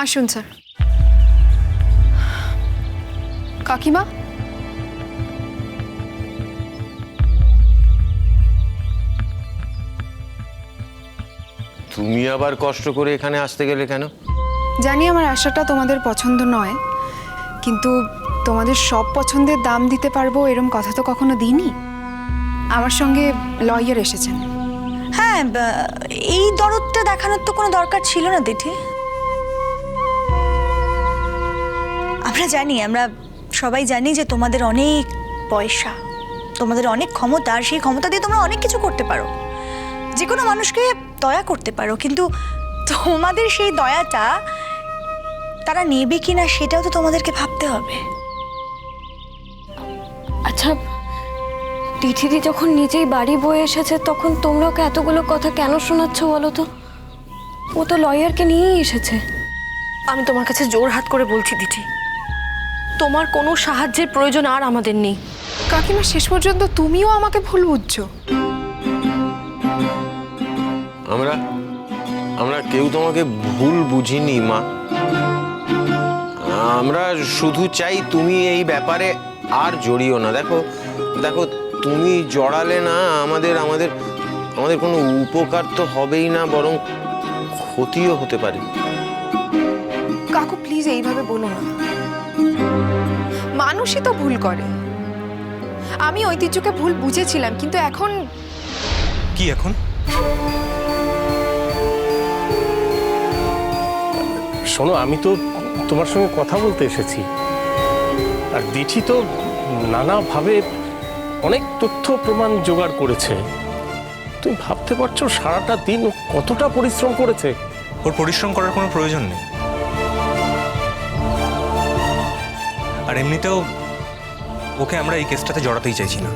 আসুন স্যার। কাকিমা? তুমি আবার কষ্ট করে এখানে আসতে গেলে কেন? জানি আমার আশাটা তোমাদের পছন্দ নয় কিন্তু তোমাদের সব পছন্দের দাম দিতে পারব এরম কথা তো কখনো দিইনি। আমার সঙ্গে লয়ার এসেছেন। হ্যাঁ এই দরদটা দেখানোর তো কোনো দরকার ছিল না দিঠি আমরা জানি আমরা সবাই জানি যে তোমাদের অনেক পয়সা তোমাদের অনেক ক্ষমতা আর সেই ক্ষমতা দিয়ে তোমরা অনেক কিছু করতে পারো। যে কোনো মানুষকে দয়া করতে পারো কিন্তু তোমাদের সেই দয়াটা তারা নেবে কি না সেটাও তো তোমাদেরকে ভাবতে হবে। আচ্ছা তিথিদি যখন নিজেই বাড়ি বয়ে এসেছে তখন তোমরা ওকে এতগুলো কথা কেন শোনাচ্ছ বলো তো? ও তো লয়ারকে নিয়েই এসেছে। আমি তোমার কাছে জোর হাত করে বলছি দিঠি তোমার কোনো সাহায্যের প্রয়োজন আর আমাদের নেই। কাকিমা শেষ পর্যন্ত তুমিও আমাকে ভুল বুঝছ। আমরা আমরা কেউ তোমাকে ভুল বুঝিনি মা। আমরা শুধু চাই তুমি এই ব্যাপারে আর জড়িও না। দেখো দেখো তুমি জড়ালে না আমাদের আমাদের আমাদের কোনো উপকার তো হবেই না বরং ক্ষতিও হতে পারে। কাকু প্লিজ এইভাবে বলো না। মানুষই তো ভুল করে। আমি ঐতিহ্যকে ভুল বুঝেছিলাম কিন্তু এখন কি এখন? শোনো আমি তো তোমার সঙ্গে কথা বলতে এসেছি। আর দিঠি তো নানাভাবে অনেক তথ্য প্রমাণ জোগাড় করেছে। তুমি ভাবতে পারছ সারাটা দিন কতটা পরিশ্রম করেছে? ওর পরিশ্রম করার কোনো প্রয়োজন নেই। আর এমনিতেও ওকে আমরা এই কেসটাতে জড়াতেই চাইছি না।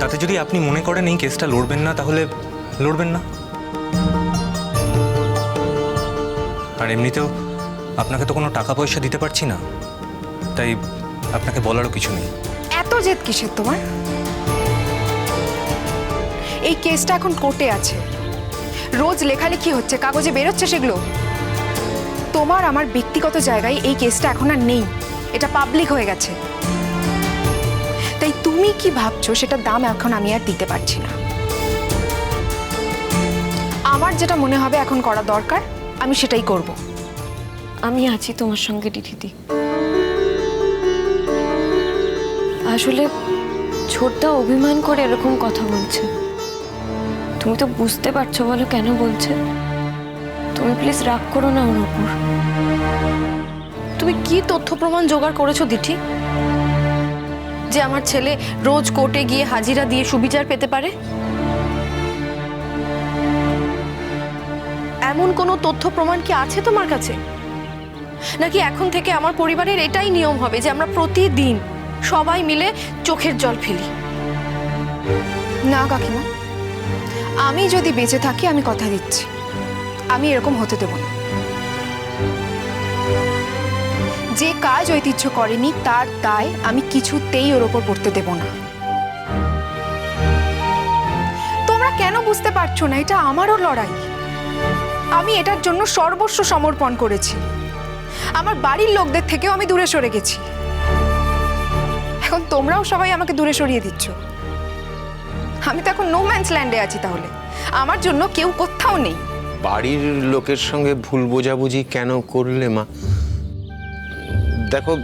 তাতে যদি আপনি মনে করেন এই কেসটা লড়বেন না, তাহলে লড়বেন না। আর এমনিতেও আপনাকে তো কোনো টাকা পয়সা দিতে পারছি না, তাই আপনাকে বলারও কিছু নেই। এত জেদ কিসের তোমার? এই কেসটা এখন কোর্টে আছে। রোজ লেখালেখি হচ্ছে, কাগজে বেরোচ্ছে সেগুলো। তোমার আমার ব্যক্তিগত জায়গায় এই কেসটা এখন আর নেই। এটা পাবলিক হয়ে গেছে। তাই তুমি কি ভাবছ সেটা দাম এখন আমি আর দিতে পারছি না। আমার যেটা মনে হবে এখন করা দরকার, আমি সেটাই করব। আমি আছি তোমার সঙ্গে দিদি আসলে ছোটদা অভিমান করে এরকম কথা বলছে। তুমি তো বুঝতে পারছ বলো কেন বলছে। তুমি প্লিজ রাগ করো না ওর ওপর তুমি কি তথ্য প্রমাণ জোগাড় করেছ, দিঠি? যে আমার ছেলে রোজ কোর্টে গিয়ে হাজিরা দিয়ে সুবিচার পেতে পারে? এমন কোনো তথ্য প্রমাণ কি আছে তোমার কাছে? নাকি এখন থেকে আমার পরিবারের এটাই নিয়ম হবে যে আমরা প্রতিদিন সবাই মিলে চোখের জল ফেলি? না, কাকিমা। আমি যদি বেঁচে থাকি, আমি কথা দিচ্ছি। আমি এরকম হতে দেব না। যে কাজ ঐতিহ্য করেনি, তার দায় আমি কিছুতেই ওর ওপর পড়তে দেব না। তোমরা কেন বুঝতে পারছ না, এটা আমারও লড়াই। আমি এটার জন্য সর্বস্ব সমর্পণ করেছি। আমার বাড়ির লোকদের থেকেও আমি দূরে সরে গেছি। এখন তোমরাও সবাই আমাকে দূরে সরিয়ে দিচ্ছ। আমি তো এখন নো ম্যান্স ল্যান্ডে আছি তাহলে। আমার জন্য কেউ কোথাও নেই। বাড়ির লোকের সঙ্গে ভুল বোঝাবুঝি কেন করলে মা? দেখো,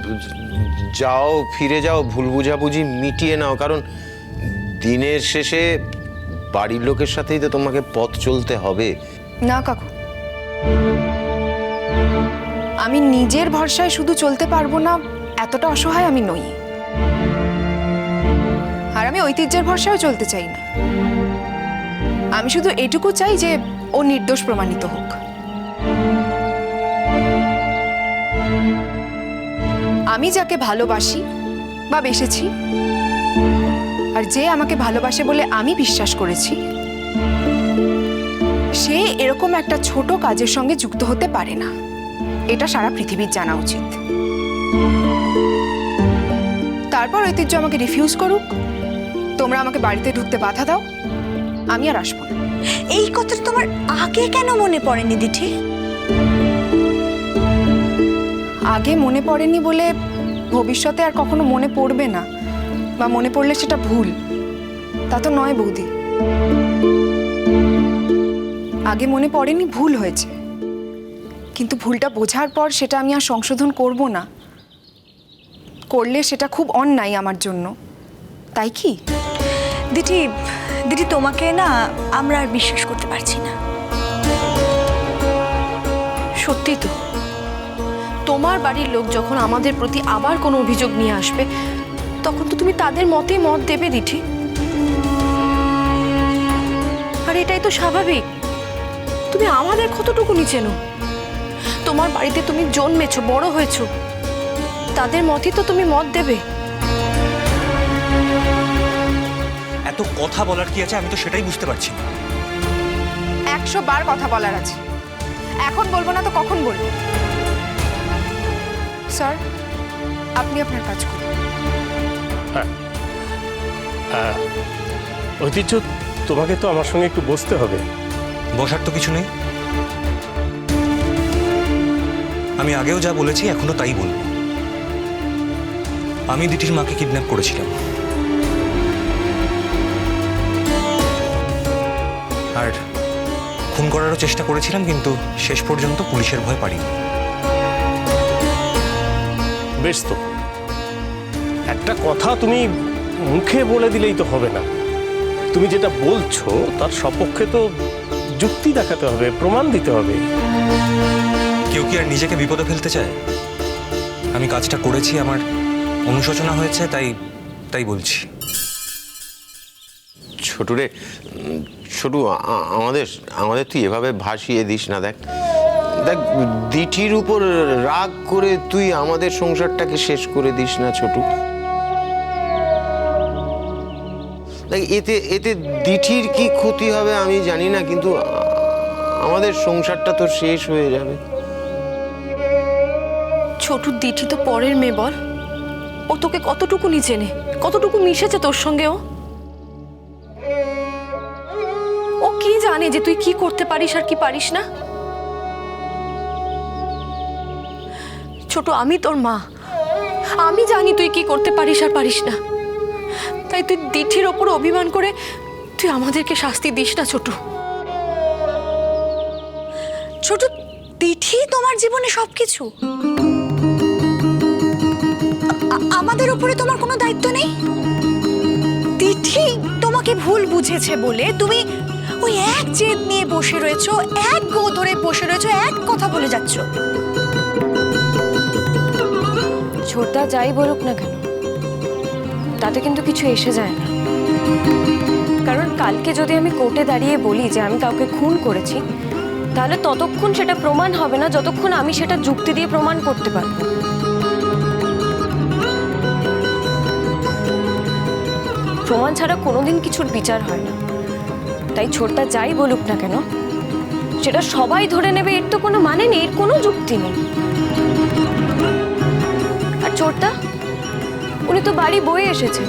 যাও, ফিরে যাও, ভুল বোঝাবুঝি মিটিয়ে নাও, কারণ দিনের শেষে বাড়ির লোকের সাথেই তো তোমাকে পথ চলতে হবে। না, কাকু। আমি নিজের ভরসায় শুধু চলতে পারব না, এতটা অসহায় আমি নই। আর আমি ঐতিহ্যের ভরসায় চলতে চাই না। আমি শুধু এটুকু চাই যে ও নির্দোষ প্রমাণিত হোক। আমি যাকে ভালোবাসি বা বেসেছি, আর যে আমাকে ভালোবাসে বলে আমি বিশ্বাস করেছি, সে এরকম একটা ছোট কাজের সঙ্গে যুক্ত হতে পারে না। এটা সারা পৃথিবীর জানা উচিত। তারপর ঐতিহ্য আমাকে রিফিউজ করুক, তোমরা আমাকে বাড়িতে ঢুকতে বাধা দাও, আমি আর আসব এই কথাটা তোমার আগে কেন মনে পড়েনি, দিঠি? আগে মনে পড়েনি বলে ভবিষ্যতে আর কখনো মনে পড়বে না, বা মনে পড়লে সেটা ভুল। তা তো নয় বৌদি। আগে মনে পড়েনি ভুল হয়েছে। কিন্তু ভুলটা বোঝার পর সেটা আমি আর সংশোধন করব না। করলে সেটা খুব অন্যায় আমার জন্য। তাই কি? দিদি দিদি তোমাকে না আমরা আর বিশ্বাস করতে পারছি না। সত্যি তো। তোমার বাড়ির লোক যখন আমাদের প্রতি আবার কোনো অভিযোগ নিয়ে আসবে তখন তো তুমি তাদের মতেই মত দেবে দিঠি। আর এটাই তো স্বাভাবিক। তুমি আমাদের কতটুকু নিচে নো? তোমার বাড়িতে তুমি জন্মেছো বড় হয়েছো। তাদের মতই তো তুমি মত দেবে। এত কথা বলার কি আছে? আমি তো সেটাই বুঝতে পারছি না। একশো বার কথা বলার আছে। এখন বলব না তো কখন বলব? স্যার আপনি আপনার কাজ করুন। হ্যাঁ। ঐতিহ্য তোমাকে তো আমার সঙ্গে একটু বসতে হবে। বসার তো কিছু নেই। আমি আগেও যা বলেছি এখনও তাই বলব। আমি দিটির মাকে কিডন্যাপ করেছিলাম। আর খুন করারও চেষ্টা করেছিলাম কিন্তু শেষ পর্যন্ত পুলিশের ভয় পারিনি। বেশ তো। একটা কথা তুমি মুখে বলে দিলেই তো হবে না। তুমি যেটা বলছো তার সপক্ষে তো যুক্তি দেখাতে হবে প্রমাণ দিতে হবে। কেউ কি আর নিজেকে বিপদে ফেলতে চায়? আমি কাজটা করেছি আমার অনুশোচনা হয়েছে তাই তাই বলছি। ছোটুরে ছোটু আমাদের আমাদের তুই এভাবে ভাসিয়ে দিস না দেখ। দেখ, দিঠির উপর রাগ করে তুই আমাদের সংসারটাকে শেষ করে দিস না, ছোটু। দেখ, এতে এতে দিঠির কি ক্ষতি হবে আমি জানি না, কিন্তু আমাদের সংসারটা তো শেষ হয়ে যাবে। ছোট, দিঠি তো পরের মেয়ে বল। ও তোকে কতটুকু নিচে নে কতটুকু মিশেছে তোর সঙ্গে ও? ও কি জানে যে তুই কি করতে পারিস আর কি পারিস না? ছোট আমি তোর মা। আমি জানি তুই কি করতে পারিস আর পারিস না। তাই তুই দিঠির ওপর অভিমান করে তুই আমাদেরকে শাস্তি দিস না, ছোট। ছোট তিথি তোমার জীবনে সবকিছু? আমাদের উপরে তোমার কোনো দায়িত্ব নেই? তিথি তোমাকে ভুল বুঝেছে বলে তুমি ওই এক জেদ নিয়ে বসে রয়েছো, এক গো ধরে বসে রয়েছো, এক কথা বলে যাচ্ছ। ছোটদা যাই বলুক না কেন, তাতে কিন্তু কিছু এসে যায় না। কারণ কালকে যদি আমি কোর্টে দাঁড়িয়ে বলি যে আমি কাউকে খুন করেছি, তাহলে ততক্ষণ সেটা প্রমাণ হবে না, যতক্ষণ আমি সেটা যুক্তি দিয়ে প্রমাণ করতে পারব। প্রমাণ ছাড়া কোনোদিন কিছুর বিচার হয় না। তাই ছোটদা যাই বলুক না কেন, সেটা সবাই ধরে নেবে, এর তো কোনো মানে নেই, এর কোনো যুক্তি নেই। চোরটা? উনি তো বাড়ি বয়ে এসেছে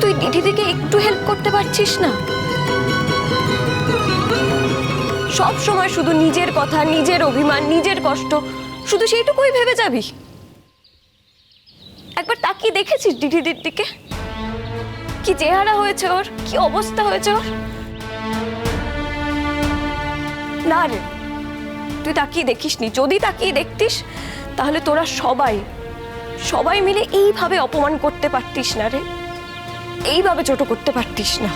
তুই দিদিদিকে একটু হেল্প করতে পারছিস না? সব সময় শুধু নিজের কথা, নিজের অভিমান, নিজের কষ্ট, শুধু সেইটুকুই ভেবে যাবি। একবার তাকিয়ে দেখেছিস দিদিদির দিকে? কি চেহারা হয়েছে ওর? কি অবস্থা হয়েছে ওর? না রে, তুই তাকিয়ে দেখিসনি। যদি তাকিয়ে দেখতিস, তাহলে তোরা সবাই সবাই মিলে এইভাবে অপমান করতে পারতিস না রে। এইভাবে ছোট করতে পারতিস না।